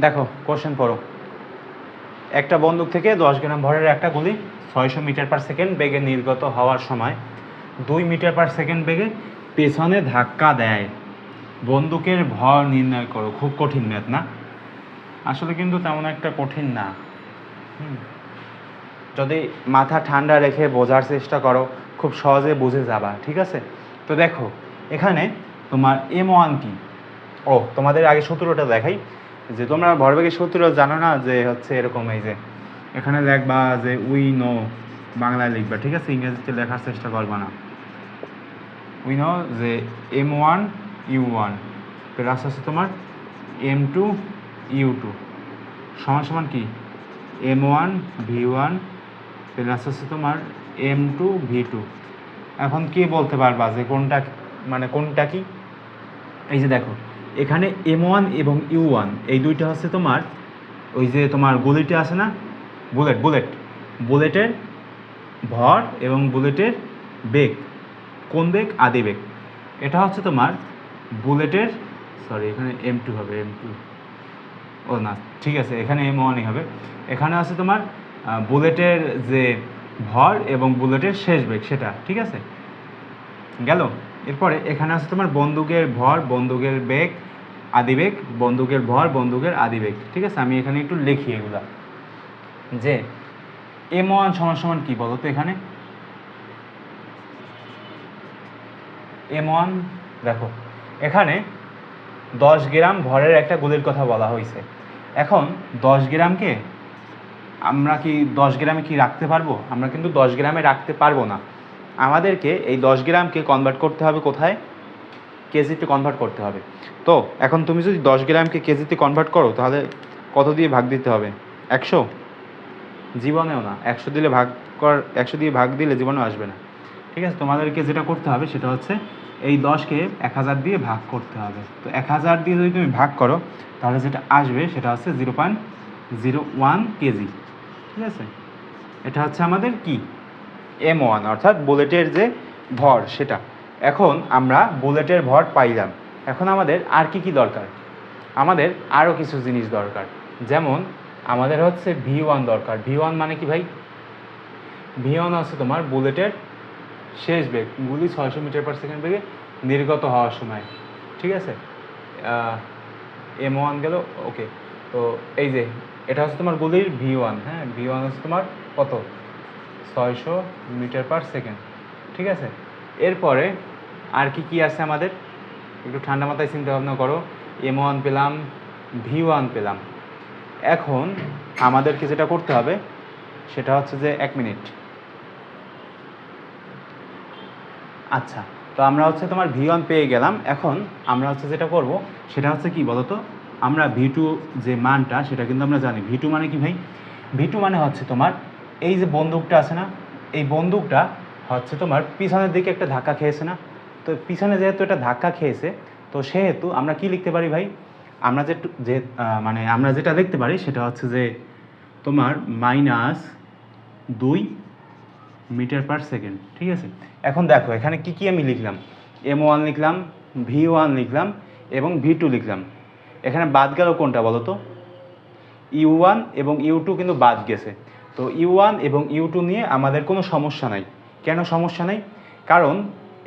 দেখো কোশ্চেন পড়ো। একটা বন্দুক থেকে দশ গ্রাম ভরের একটা গুলি, ছয়শো মিটার পার সেকেন্ড বেগে নির্গত হওয়ার সময় দুই মিটার পার সেকেন্ড বেগে পেছনে ধাক্কা দেয়। বন্দুকের ভর নির্ণয় করো, খুব কঠিন ম্যাথ না? আসলে কিন্তু তেমন একটা কঠিন না। যদি মাথা ঠান্ডা রেখে বোঝার চেষ্টা করো, খুব সহজে বুঝে যাবা, ঠিক আছে? তো দেখো, এখানে তোমার এম ওয়ান কি? ও, তোমাদের আগে সূত্রটা দেখাই। যে তোমরা ভরবেগের সূত্র জানো না যে হচ্ছে এরকম এই যে, এখানে লেখবা যে উই নো বাংলায় লিখবা, ঠিক আছে? ইংরেজিতে লেখার চেষ্টা করবা না। উই নো যে M one U one plus আছে তোমার এম টু ইউ টু সমান সমান কি? M one V one plus আছে তোমার এম টু ভি টু এখন কে বলতে পারবা যে কোনটা মানে কোনটা কি? এই যে দেখো এখানে এম ওয়ান এবং ইউ ওয়ান এই দুইটা হচ্ছে তোমার, ওই যে তোমার গুলিটা আছে না? বুলেট বুলেট বুলেটের ভর এবং বুলেটের বেগ। কোন বেগ? আদি বেগ। এটা হচ্ছে তোমার বুলেটের সরি এখানে এম টু হবে এম টু ও না, ঠিক আছে, এখানে এম ওয়ানই হবে। এখানে আছে তোমার বুলেটের যে ভর এবং বুলেটের শেষ বেগ, সেটা, ঠিক আছে? গেল? এরপরে এখানে আছে তোমার বন্দুকের ভর, বন্দুকের বেগ, আদিবেগ, বন্দুকের ভর, বন্দুকের আদিবেগ, ঠিক আছে? আমি এখানে একটু লিখি এগুলা। যে এম ওয়ান সমান সমান কী বলো তো এখানে? এম ওয়ান দেখো, এখানে দশ গ্রাম ভরের একটা গুলির কথা বলা হয়েছে। এখন দশ গ্রামকে আমরা কি দশ গ্রামে কি রাখতে পারব? আমরা কিন্তু দশ গ্রামে রাখতে পারব না। আমাদেরকে এই দশ গ্রামকে কনভার্ট করতে হবে কোথায়? কেজিতে কনভার্ট করতে হবে। তো, এখন তুমি যদি দশ গ্রামকে কেজিতে কনভার্ট করো, তাহলে কত দিয়ে ভাগ দিতে হবে? একশো? জীবনেও না। একশো দিলে ভাগ কর, একশো দিয়ে ভাগ দিলে জীবনেও আসবে না। ঠিক আছে? তোমাদেরকে যেটা করতে হবে, সেটা হচ্ছে এই দশকে এক হাজার দিয়ে ভাগ করতে হবে। তো এক হাজার দিয়ে যদি তুমি ভাগ করো, তাহলে যেটা আসবে, সেটা হচ্ছে zero point zero one KG. ঠিক আছে? এটা হচ্ছে আমাদের কি? এম ওয়ান অর্থাৎ বুলেটের যে ভর সেটা। এখন আমরা বুলেটের ভর পাইলাম। এখন আমাদের আর কি কি দরকার? আমাদের আরও কিছু জিনিস দরকার। যেমন আমাদের হচ্ছে ভি ওয়ান দরকার। ভি ওয়ান মানে কি ভাই? ভি ওয়ান হচ্ছে তোমার বুলেটের শেষ বেগ। গুলি ছয়শো মিটার পার সেকেন্ড বেগে নির্গত হওয়ার সময়। ঠিক আছে? এম ওয়ান গেল ওকে তো এই যে, এটা হচ্ছে তোমার গুলির ভি ওয়ান হ্যাঁ? ভি ওয়ান হচ্ছে তোমার কত? ছয়শো মিটার পার সেকেন্ড। ঠিক আছে? এরপরে আর কি কি আছে আমাদের? একটু ঠান্ডা মাথায় চিন্তা ভাবনা করো। এম ওয়ান পেলাম, ভি ওয়ান পেলাম। এখন আমাদেরকে যেটা করতে হবে, সেটা হচ্ছে যে এক মিনিট। আচ্ছা তো আমরা হচ্ছে তোমার ভি ওয়ান পেয়ে গেলাম। এখন আমরা হচ্ছে যেটা করব, সেটা হচ্ছে কি বলতো? আমরা ভি টু যে মানটা, সেটা কিন্তু আমরা জানি। ভি টু মানে কি ভাই? ভি টু মানে হচ্ছে তোমার এই যে বন্দুকটা আছে না, এই বন্দুকটা হচ্ছে তোমার পিছনের দিকে একটা ধাক্কা খেয়েছে না? তো পিছনে যেহেতু এটা ধাক্কা খেয়েছে, তো সেহেতু আমরা কি লিখতে পারি ভাই? আমরা যে যে মানে আমরা যেটা লিখতে পারি সেটা হচ্ছে যে তোমার মাইনাস দুই মিটার পার সেকেন্ড, ঠিক আছে? এখন দেখো, এখানে কি কি আমি লিখলাম? এম ওয়ান লিখলাম, ভি ওয়ান লিখলাম এবং ভি টু লিখলাম। এখানে বাদ গেল কোনটা বলো তো? ইউ ওয়ান এবং ইউ টু কিন্তু বাদ গেছে। তো ইউ ওয়ান এবং ইউ টু নিয়ে আমাদের কোনো সমস্যা নাই। কেন সমস্যা নাই? কারণ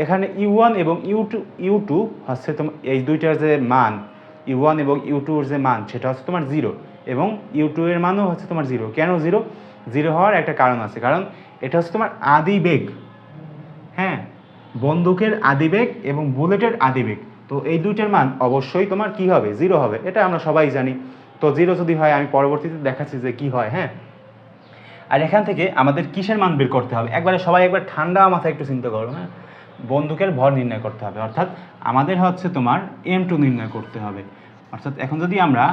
এখানে ইউ ওয়ান এবং ইউ টু ইউ টু হচ্ছে তোমার এই দুইটার যে মান ইউ ওয়ান এবং ইউ টুর যে মান, সেটা হচ্ছে তোমার জিরো এবং ইউ টু এর মানও হচ্ছে তোমার জিরো কেন জিরো জিরো হওয়ার একটা কারণ আছে। কারণ এটা হচ্ছে তোমার আদি বেগ। হ্যাঁ? বন্দুকের আদিবেগ এবং বুলেটের আদিবেগ তো এই দুইটার মান অবশ্যই তোমার কি হবে? জিরো হবে। এটা আমরা সবাই জানি। তো জিরো যদি হয়, আমি পরবর্তীতে দেখাচ্ছি যে কি হয়। হ্যাঁ? আর এখান থেকে আমাদের কিসের মান বের করতে হবে? একবারে সবাই একবার ঠান্ডা মাথায় একটু চিন্তা করো হ্যাঁ? বন্দুকের ভর নির্ণয় করতে হবে। অর্থাৎ আমাদের হচ্ছে তোমার এম টু নির্ণয় করতে হবে। অর্থাৎ এখন যদি আমরা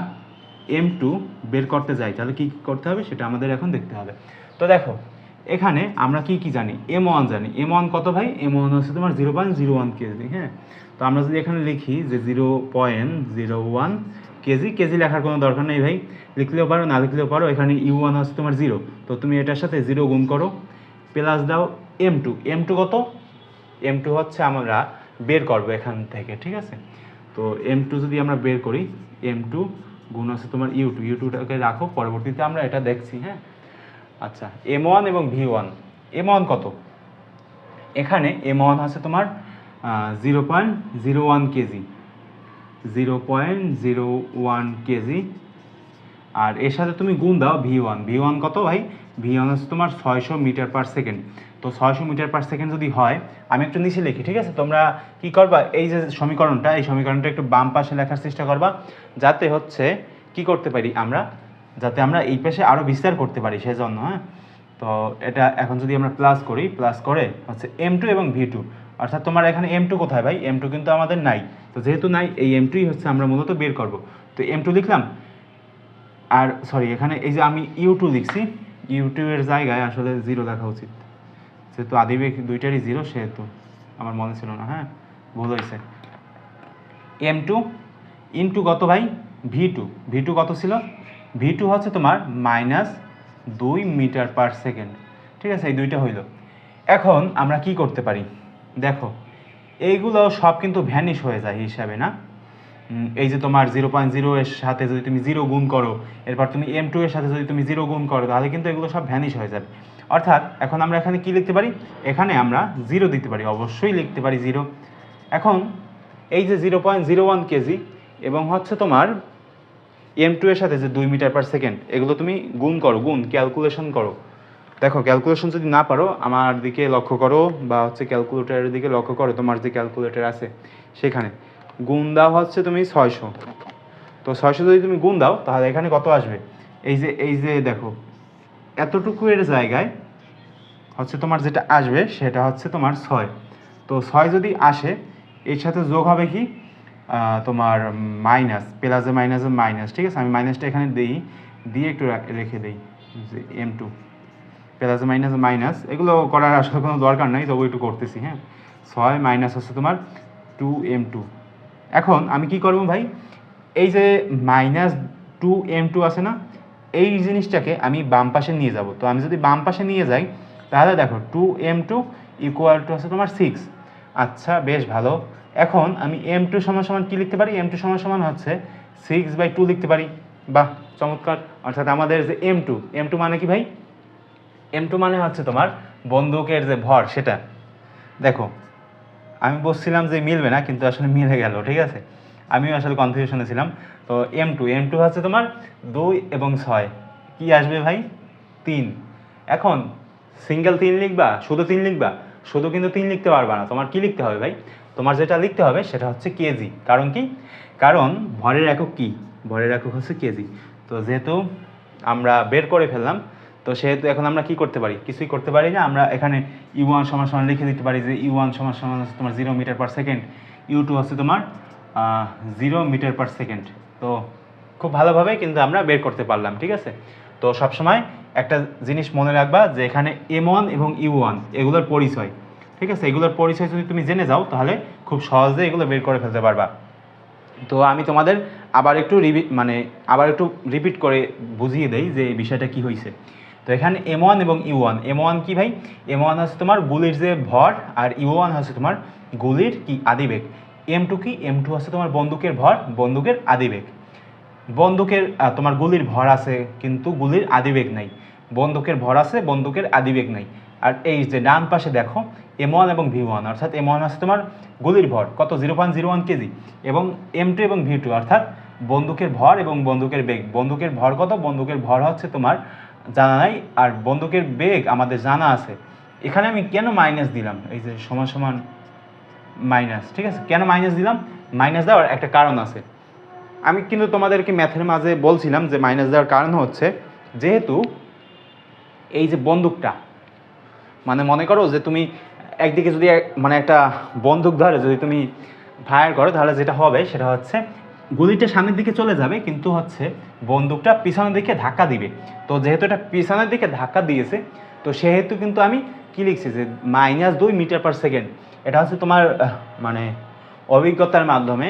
এম টু বের করতে যাই, তাহলে কি কি করতে হবে? সেটা আমাদের এখন দেখতে হবে। তো দেখো, এখানে আমরা কি কি জানি? এম ওয়ান জানি। এম ওয়ান কত ভাই? এম ওয়ান হচ্ছে তোমার zero point zero one KG হ্যাঁ? তো আমরা যদি এখানে লিখি যে zero point zero one KG KG লেখার কোনো দরকার নেই ভাই। লিখলেও পারো, না লিখলেও পারো, এখানে ইউ ওয়ান হচ্ছে তোমার জিরো তো তুমি এটার সাথে জিরো গুণ করো প্লাস দাও এম টু এম টু কত? এম টু হচ্ছে আমরা বের করব এখান থেকে, ঠিক আছে? তো এম টু যদি আমরা বের করি এম টু গুণ আছে তোমার ইউ টু ইউ টুটাকে রাখো, পরবর্তীতে আমরা এটা দেখছি হ্যাঁ? আচ্ছা এম ওয়ান এবং ভি ওয়ান এম ওয়ান কত? এখানে এম ওয়ান আছে তোমার zero point zero one KG. Zero point zero one KG. আর এর সাথে তুমি গুণ দাও ভি ওয়ান ভি ওয়ান কত ভাই? ভি ওয়ান হচ্ছে তোমার ছয়শো মিটার পার সেকেন্ড তো ছয়শো মিটার পার সেকেন্ড যদি হয়, আমি একটু নিচে লিখি, ঠিক আছে? তোমরা কি করবা? এই যে সমীকরণটা, এই সমীকরণটা একটু বাম পাশে লেখার চেষ্টা করবা, যাতে হচ্ছে কি করতে পারি আমরা? যাতে আমরা এই পাশে আরও বিস্তার করতে পারি, সেজন্য হ্যাঁ? তো এটা এখন যদি আমরা প্লাস করি প্লাস করে হচ্ছে এম টু এবং ভি টু অর্থাৎ তোমার এখানে এম টু কোথায় ভাই? এম টু কিন্তু আমাদের নাই। তো যেহেতু নাই, এই এম টুই হচ্ছে আমরা মূলত বের করব। তো এম টু লিখলাম। আর সরি এখানে এই যে আমি ইউ টু লিখছি ইউ টু জায়গায় আসলে জিরো লেখা উচিত। যেহেতু আদিবেগ দুইটারই জিরো সেহেতু আমার মনে ছিল না হ্যাঁ? ভুল হয়েছে। এম টু ইন্টু কত ভাই? ভি টু ভি টু কত ছিল? ভি টু হচ্ছে তোমার মাইনাস দুই মিটার পার সেকেন্ড ঠিক আছে, এই দুইটা হইল। এখন আমরা কি করতে পারি? দেখো এইগুলো সব কিন্তু ভ্যানিশ হয়ে যায় হিসাবে, না? এই যে তোমার জিরো পয়েন্ট জিরো এর সাথে যদি তুমি জিরো গুণ করো, এরপর তুমি এম টু এর সাথে যদি তুমি জিরো গুণ করো, তাহলে কিন্তু এগুলো সব ভ্যানিশ হয়ে যাবে। অর্থাৎ, এখন আমরা এখানে কি লিখতে পারি? এখানে আমরা জিরো দিতে পারি, অবশ্যই লিখতে পারি জিরো এখন, এই যে zero point zero one KG, এবং হচ্ছে তোমার এম টু এর সাথে যে দুই মিটার পার সেকেন্ড এগুলো তুমি গুণ করো, গুণ ক্যালকুলেশন করো। দেখো ক্যালকুলেশন যদি না পারো, আমার দিকে লক্ষ্য করো বা হচ্ছে ক্যালকুলেটারের দিকে লক্ষ্য করো, তোমার যে ক্যালকুলেটর আছে সেখানে। গুণ দাও হচ্ছে তুমি ছয়শো। তো ছয়শো যদি তুমি গুণ দাও, তাহলে এখানে কত আসবে? এই যে এই যে দেখো, এতটুকু এর জায়গায় হচ্ছে তোমার যেটা আসবে, সেটা হচ্ছে তোমার ছয়। তো ছয় যদি আসে, এর সাথে যোগ হবে কি? তোমার মাইনাস প্লাসে মাইনাসে মাইনাস ঠিক আছে? আমি মাইনাসটা এখানে দিই, দিয়ে একটু রেখে দিই, যে এম টু প্লাসে মাইনাসে মাইনাস, এগুলো করার আসলে কোনো দরকার নাই তবু একটু করতেছি হ্যাঁ? ছয় মাইনাস হচ্ছে তোমার টু এম টু এখন আমি কি করব ভাই? এই যে মাইনাস টু এম টু আছে না, এই জিনিসটাকে আমি বাম পাশে নিয়ে যাব। তো আমি যদি বাম পাশে নিয়ে যাই, তাহলে দেখো two M two equal to আছে তোমার সিক্স আচ্ছা বেশ ভালো। এখন আমি এম টু সমান সমান কী লিখতে পারি? এম টু সমান সমান হচ্ছে সিক্স বাই টু লিখতে পারি। বাহ, চমৎকার। অর্থাৎ আমাদের যে এম টু এম টু মানে কি ভাই? এম টু মানে হচ্ছে তোমার বন্দুকের যে ভর, সেটা। দেখো, আমি বলছিলাম যে মিলবে না, কিন্তু আসলে মিলে গেল, ঠিক আছে? আমিও আসলে কনফিউশনে ছিলাম। তো এম টু এম টু হচ্ছে তোমার দুই এবং ছয়। কি আসবে ভাই? তিন। এখন সিঙ্গেল তিন লিখবা, শুধু তিন লিখবা? শুধু কিন্তু তিন লিখতে পারবা না। তোমার কি লিখতে হবে ভাই? তোমার যেটা লিখতে হবে, সেটা হচ্ছে কেজি। কারণ কি? কারণ ভরের একক কি? ভরের একক হচ্ছে কেজি। তো যেহেতু আমরা বের করে ফেললাম তো সেহেতু এখন আমরা কি করতে পারি? কিছুই করতে পারি না। আমরা এখানে ইউ ওয়ান সমান সমান লিখে দিতে পারি যে ইউ ওয়ান সমান সমান হচ্ছে তোমার zero metre per second U two হচ্ছে তোমার জিরো মিটার পার সেকেন্ড তো খুব ভালোভাবে কিন্তু আমরা বের করতে পারলাম, ঠিক আছে? তো সবসময় একটা জিনিস মনে রাখবা যে এখানে এম ওয়ান এবং ইউ ওয়ান এগুলোর পরিচয়, ঠিক আছে? এগুলোর পরিচয় যদি তুমি জেনে যাও, তাহলে খুব সহজে এগুলো বের করে ফেলতে পারবা। তো আমি তোমাদের আবার একটু রিপি মানে আবার একটু রিপিট করে বুঝিয়ে দেই যে এই বিষয়টা কি হয়েছে তো এখানে এম ওয়ান এবং ইউ ওয়ান এম ওয়ান কি ভাই? এম ওয়ান হচ্ছে তোমার গুলির যে ভর আর ইউ ওয়ান হচ্ছে তোমার গুলির কি আদিবেগ। এম টু কি? এম টু হচ্ছে তোমার বন্দুকের ভর, বন্দুকের আদিবেগ। বন্দুকের তোমার গুলির ভর আছে, কিন্তু গুলির আদিবেগ নাই। বন্দুকের ভর আছে, বন্দুকের আদিবেগ নাই। আর এই যে ডান পাশে দেখো এম ওয়ান এবং ভি ওয়ান অর্থাৎ এম ওয়ান আছে তোমার গুলির ভর, কত? Zero point zero one KG. এবং এম টু এবং ভি টু অর্থাৎ বন্দুকের ভর এবং বন্দুকের বেগ। বন্দুকের ভর কত? বন্দুকের ভর হচ্ছে তোমার জানা নাই আর বন্দুকের বেগ আমাদের জানা আছে। এখানে আমি কেন মাইনাস দিলাম? এই যে সমান সমান মাইনাস ঠিক আছে? কেন মাইনাস দিলাম? মাইনাস দেওয়ার একটা কারণ আছে। আমি কিন্তু তোমাদেরকে ম্যাথের মাঝে বলছিলাম যে মাইনাস দেওয়ার কারণ হচ্ছে যেহেতু এই যে বন্দুকটা মানে মনে করো যে তুমি একদিকে যদি মানে একটা বন্দুক ধরে যদি তুমি ফায়ার করো, তাহলে যেটা হবে সেটা হচ্ছে গুলিটা সামনের দিকে চলে যাবে, কিন্তু হচ্ছে বন্দুকটা পিছনের দিকে ধাক্কা দিবে। তো যেহেতু এটা পিছনের দিকে ধাক্কা দিয়েছে, তো সেহেতু কিন্তু আমি কি লিখছি যে মাইনাস দুই মিটার পার সেকেন্ড এটা হচ্ছে তোমার মানে অভিজ্ঞতার মাধ্যমে,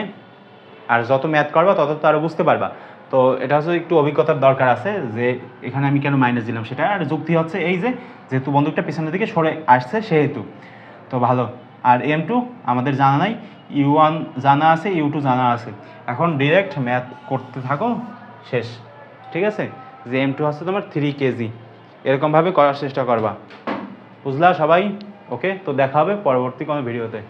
আর যত ম্যাথ করবা তত তো আরও বুঝতে পারবা। তো এটা হচ্ছে একটু অভিজ্ঞতার দরকার আছে যে এখানে আমি কেন মাইনাস দিলাম সেটা। আর যুক্তি হচ্ছে এই যে, যেহেতু বন্দুকটা পিছনের দিকে সরে আসছে সেহেতু। তো ভালো। আর এম টু আমাদের জানা নাই। ইউ ওয়ান জানা আছে, ইউ টু জানা আছে। এখন ডিরেক্ট ম্যাথ করতে থাকো, শেষ। ঠিক আছে? যে এম টু হচ্ছে তোমার থ্রি কেজি। এরকমভাবে করার চেষ্টা করবা। বুঝলা সবাই? ওকে তো দেখা হবে পরবর্তী কোনো ভিডিওতে